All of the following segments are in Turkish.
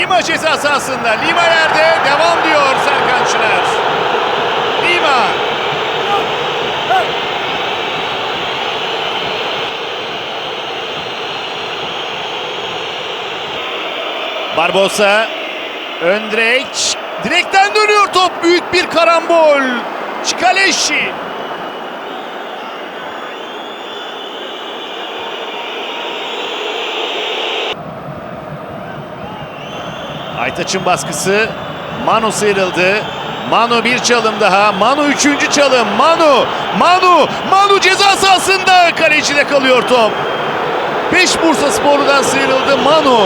Lima ceza sahasında. Lima yerde devam diyor Serkan Çınar. Lima. Barbosa. Ön direk. Direkten dönüyor top. Büyük bir karambol. Çikaleşi. Aytaç'ın baskısı. Manu sıyrıldı. Manu bir çalım daha. Manu üçüncü çalım. Manu. Manu. Manu ceza sahasında. Kalecide kalıyor top. Beş Bursa Sporlu'dan sıyrıldı Manu.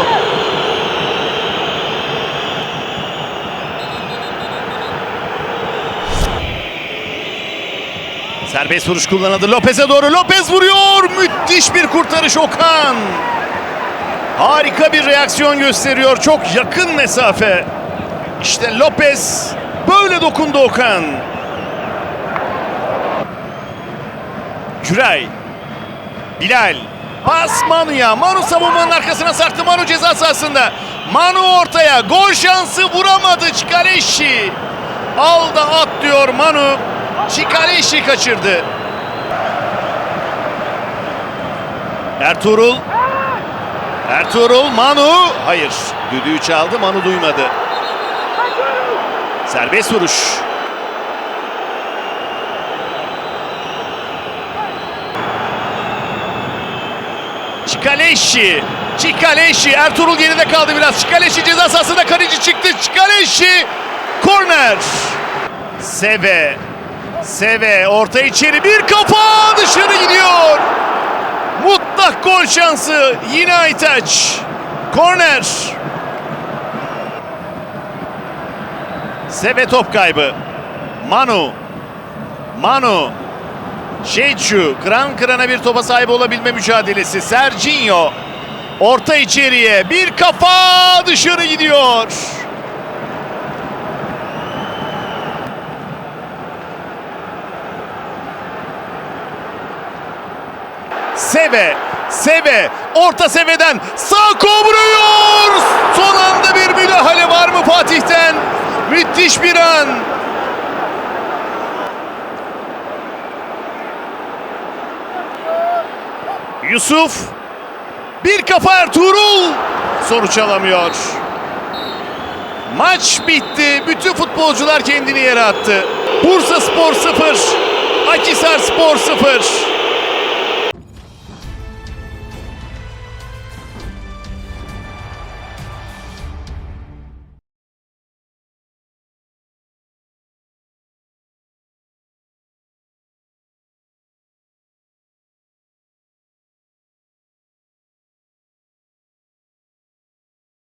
Serbest vuruş kullanıldı. Lopez'e doğru. Lopez vuruyor. Müthiş bir kurtarış Okan. Harika bir reaksiyon gösteriyor. Çok yakın mesafe. İşte Lopez böyle dokundu Okan. Güray. Bilal. Pas Manu'ya. Manu savunmanın arkasına sarktı. Manu ceza sahasında. Manu ortaya. Gol şansı vuramadı Çikaleşi. Al da at diyor Manu. Çikaleşi kaçırdı. Ertuğrul. Ertuğrul, Manu. Hayır. Düdüğü çaldı. Manu duymadı. Serbest vuruş. Çikaleşi. Çikaleşi. Ertuğrul geride kaldı biraz. Çikaleşi ceza sahasında kaleci çıktı. Çikaleşi. Korner. Seve. Seve orta içeri bir kafa dışarı gidiyor. Mutlak gol şansı. Yine Aytaç. Korner. Seve top kaybı. Manu. Manu. Şeyçu. Kıran kırana bir topa sahip olabilme mücadelesi. Serginho. Orta içeriye. Bir kafa dışarı gidiyor. Seve, Seve, orta seveden sağ vuruyor. Son anda bir müdahale var mı Fatih'ten? Müthiş bir an. Yusuf, bir kafa Ertuğrul. Sonuç alamıyor. Maç bitti. Bütün futbolcular kendini yere attı. Bursa Spor 0, Akisar Spor 0.